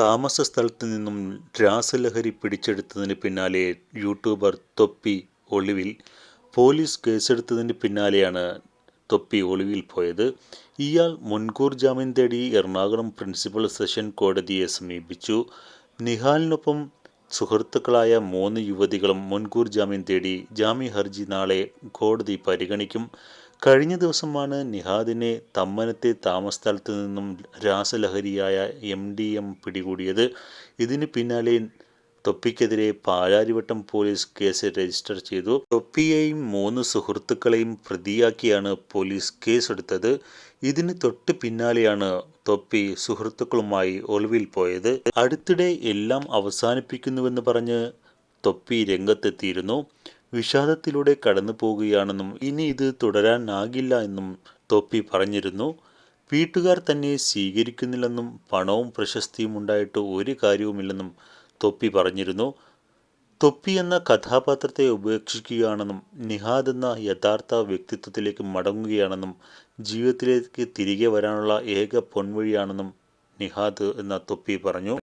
താമസ സ്ഥലത്ത് നിന്നും രാസലഹരി പിടിച്ചെടുത്തതിന് പിന്നാലെ യൂട്യൂബർ തൊപ്പി ഒളിവിൽ പോലീസ് കേസെടുത്തതിന് പിന്നാലെയാണ് തൊപ്പി ഒളിവിൽ പോയത്. ഇയാൾ മുൻകൂർ ജാമ്യം തേടി എറണാകുളം പ്രിൻസിപ്പൽ സെഷൻ കോടതിയെ സമീപിച്ചു. നിഹാലിനൊപ്പം സുഹൃത്തുക്കളായ മൂന്ന് യുവതികളും മുൻകൂർ ജാമ്യം തേടി ജാമ്യ ഹർജി നാളെ കോടതി പരിഗണിക്കും. കഴിഞ്ഞ ദിവസമാണ് നിഹാദിനെ തമ്മനത്തെ താമസസ്ഥലത്ത് നിന്നും രാസലഹരിയായ എം ഡി എം പിടികൂടിയത്. ഇതിന് പിന്നാലെ തൊപ്പിക്കെതിരെ പാലാരിവട്ടം പോലീസ് കേസ് രജിസ്റ്റർ ചെയ്തു. തൊപ്പിയെയും മൂന്ന് സുഹൃത്തുക്കളെയും പ്രതിയാക്കിയാണ് പോലീസ് കേസെടുത്തത്. ഇതിന് തൊട്ട് പിന്നാലെയാണ് തൊപ്പി സുഹൃത്തുക്കളുമായി ഒളിവിൽ പോയത്. അടുത്തിടെ എല്ലാം അവസാനിപ്പിക്കുന്നുവെന്ന് പറഞ്ഞ് തൊപ്പി രംഗത്തെത്തിയിരുന്നു. വിഷാദത്തിലൂടെ കടന്നു പോകുകയാണെന്നും ഇനി ഇത് തുടരാനാകില്ല എന്നും തൊപ്പി പറഞ്ഞിരുന്നു. വീട്ടുകാർ തന്നെ സ്വീകരിക്കുന്നില്ലെന്നും പണവും പ്രശസ്തിയും ഉണ്ടായിട്ട് ഒരു കാര്യവുമില്ലെന്നും തൊപ്പി പറഞ്ഞിരുന്നു. തൊപ്പി എന്ന കഥാപാത്രത്തെ ഉപേക്ഷിക്കുകയാണെന്നും നിഹാദ് എന്ന യഥാർത്ഥ വ്യക്തിത്വത്തിലേക്ക് മടങ്ങുകയാണെന്നും ജീവിതത്തിലേക്ക് തിരികെ വരാനുള്ള ഏക പൊൻവഴിയാണെന്നും നിഹാദ് എന്ന തൊപ്പി പറഞ്ഞു.